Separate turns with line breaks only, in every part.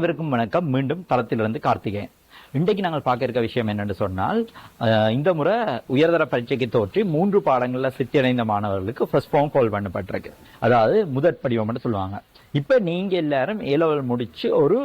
அனைவருக்கும் வணக்கம். மீண்டும் தளத்திலிருந்து கார்த்திகேயன். இன்றைக்கு நாங்கள் பார்க்க இருக்க விஷயம் என்னன்னு சொன்னால் இந்த முறை உயர்தர பரீட்சைக்கு தோற்றி மூன்று பாடங்களில் சித்தியடைந்த மாணவர்களுக்கு ஃபர்ஸ்ட் ஃபார்ம் கால் பண்ணப்பட்டிருக்கு. அதாவது முதற் படிவம்னு சொல்லுவாங்க. இப்போ நீங்கள் எல்லாரும் ஏ லெவல் முடிச்சு ஒரு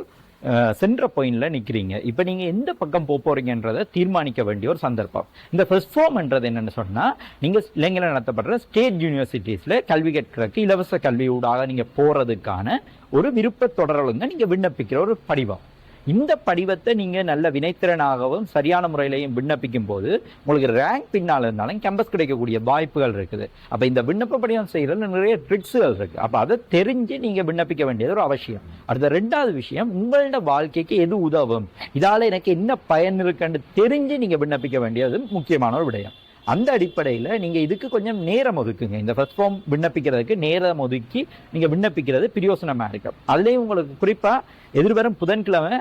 சென்ற பாயிண்ட்ல நிக்கிறீங்க. இப்ப நீங்க எந்த பக்கம் போக போறீங்கன்றதை தீர்மானிக்க வேண்டிய ஒரு சந்தர்ப்பம். இந்த ஃபர்ஸ்ட் ஃபார்ம்ன்றது என்னன்னு சொன்னா நீங்க இலங்கையில் நடத்தப்படுற ஸ்டேட் யூனிவர்சிட்டிஸ்ல கல்வி கேட்கறதுக்கு இலவச கல்வி ஊடாக நீங்க போறதுக்கான ஒரு விருப்ப தொடரலுங்க நீங்க விண்ணப்பிக்கிற ஒரு படிவம். இந்த படிவத்தை நீங்கள் நல்ல வினைத்திறனாகவும் சரியான முறையிலையும் விண்ணப்பிக்கும் போது உங்களுக்கு ரேங்க் பின்னால் இருந்தாலும் கேம்பஸ் கிடைக்கக்கூடிய வாய்ப்புகள் இருக்குது. அப்போ இந்த விண்ணப்ப படிவம் செய்கிறதுல நிறைய ட்ரிக்ஸுகள் இருக்குது அப்போ அதை தெரிஞ்சு நீங்கள் விண்ணப்பிக்க வேண்டியது ஒரு அவசியம். அடுத்த ரெண்டாவது விஷயம் உங்களோட வாழ்க்கைக்கு எது உதவும்? இதால் எனக்கு என்ன பயன் இருக்குன்னு தெரிஞ்சு நீங்கள் விண்ணப்பிக்க வேண்டியது முக்கியமான ஒரு விடயம். அந்த அடிப்படையில் நீங்கள் இதுக்கு கொஞ்சம் நேரம் ஒதுக்குங்க. இந்த ஃபஸ்ட் ஃபார்ம் விண்ணப்பிக்கிறதுக்கு நேரம் ஒதுக்கி நீங்கள் விண்ணப்பிக்கிறது பிரியோசனமாக இருக்கும் அதுலேயும் உங்களுக்கு குறிப்பாக எதிர்வரும் புதன்கிழமை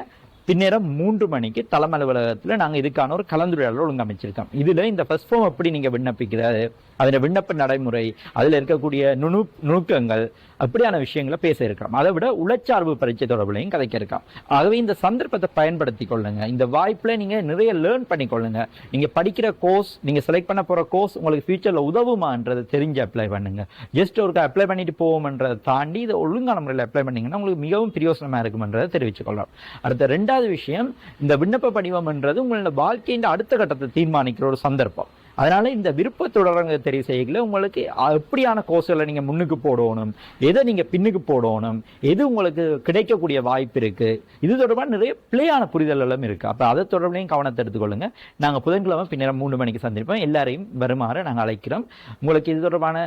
பின்னேரம் மூன்று மணிக்கு தலைமை அலுவலகத்தில் நாங்கள் இதுக்கான ஒரு கலந்துரையாடல் ஒழுங்கமைச்சிருக்கோம். இதில் இந்த ஃபர்ஸ்ட் ஃபார்ம் எப்படி நீங்கள் விண்ணப்பிக்கிறாரு அதில் விண்ணப்ப நடைமுறை அதில் இருக்கக்கூடிய நுணு நுணுக்கங்கள் அப்படியான விஷயங்களை பேச இருக்கோம் அதை விட உளச்சார்பு பரீட்சை தொடர்புலையும் கதைக்க இருக்கோம் ஆகவே இந்த சந்தர்ப்பத்தை பயன்படுத்தி கொள்ளுங்க. இந்த வாய்ப்பில் நீங்கள் நிறைய லேர்ன் பண்ணிக்கொள்ளுங்க நீங்கள் படிக்கிற கோர்ஸ் நீங்கள் செலக்ட் பண்ண போகிற கோர்ஸ் உங்களுக்கு ஃபியூச்சரில் உதவுமான்றதை தெரிஞ்சு அப்ளை பண்ணுங்க. ஜஸ்ட் ஒரு அப்ளை பண்ணிட்டு போவோம்ன்றதை தாண்டி இதை ஒழுங்கான முறையில் அப்ளை பண்ணிங்கன்னா உங்களுக்கு மிகவும் பிரயோசனமாக இருக்கும்ன்றதை தெரிவித்துக்கொள்ளலாம் அடுத்த ரெண்டாவது விஷயம் இந்த விண்ணப்ப படிவம்ன்றது உங்களோட வாழ்க்கையின் அடுத்த கட்டத்தை தீர்மானிக்கிற ஒரு சந்தர்ப்பம். அதனால இந்த விருப்ப தொடரங்க தெரிவு செய்யல உங்களுக்கு எப்படியான கோர்ஸ்களை நீங்க முன்னுக்கு போடணும் எதை நீங்க பின்னுக்கு போடணும் எது உங்களுக்கு கிடைக்கக்கூடிய வாய்ப்பு இருக்கு இது தொடர்பான நிறைய பிள்ளையான புரிதல் எல்லாம் இருக்கு. அப்ப அதை தொடர்புலையும் கவனத்தை எடுத்துக்கொள்ளுங்க. நாங்க புதன்கிழமை பின்னர் மூணு மணிக்கு சந்திப்போம். எல்லாரையும் வருமாறு நாங்க அழைக்கிறோம். உங்களுக்கு இது தொடர்பான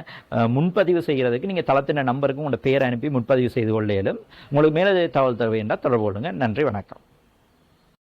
முன்பதிவு செய்யறதுக்கு நீங்க தளத்தின நம்பருக்கு உங்களோட பேர் அனுப்பி முன்பதிவு செய்து கொள்ள இயலும் உங்களுக்கு மேலதிக தகவல் தேவை என்றால் தொடர்பு கொள்ளுங்க. நன்றி வணக்கம்.